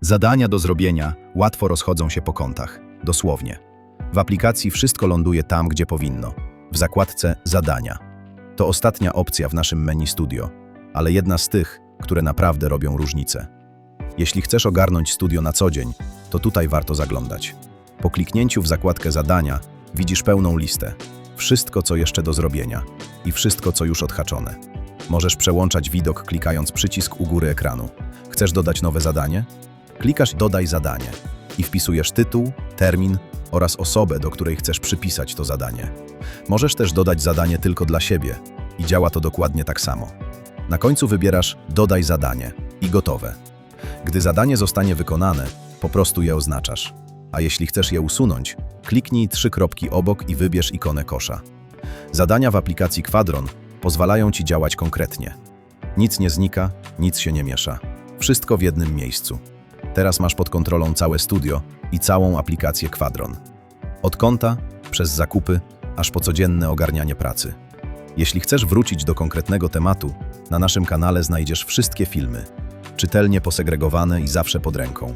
Zadania do zrobienia łatwo rozchodzą się po kątach, dosłownie. W aplikacji wszystko ląduje tam, gdzie powinno, w zakładce Zadania. To ostatnia opcja w naszym menu Studio, ale jedna z tych, które naprawdę robią różnicę. Jeśli chcesz ogarnąć studio na co dzień, to tutaj warto zaglądać. Po kliknięciu w zakładkę Zadania widzisz pełną listę. Wszystko, co jeszcze do zrobienia i wszystko, co już odhaczone. Możesz przełączać widok klikając przycisk u góry ekranu. Chcesz dodać nowe zadanie? Klikasz Dodaj zadanie i wpisujesz tytuł, termin oraz osobę, do której chcesz przypisać to zadanie. Możesz też dodać zadanie tylko dla siebie i działa to dokładnie tak samo. Na końcu wybierasz Dodaj zadanie i gotowe. Gdy zadanie zostanie wykonane, po prostu je oznaczasz. A jeśli chcesz je usunąć, kliknij trzy kropki obok i wybierz ikonę kosza. Zadania w aplikacji Quadron pozwalają Ci działać konkretnie. Nic nie znika, nic się nie miesza. Wszystko w jednym miejscu. Teraz masz pod kontrolą całe studio i całą aplikację Quadron. Od konta, przez zakupy, aż po codzienne ogarnianie pracy. Jeśli chcesz wrócić do konkretnego tematu, na naszym kanale znajdziesz wszystkie filmy, czytelnie posegregowane i zawsze pod ręką.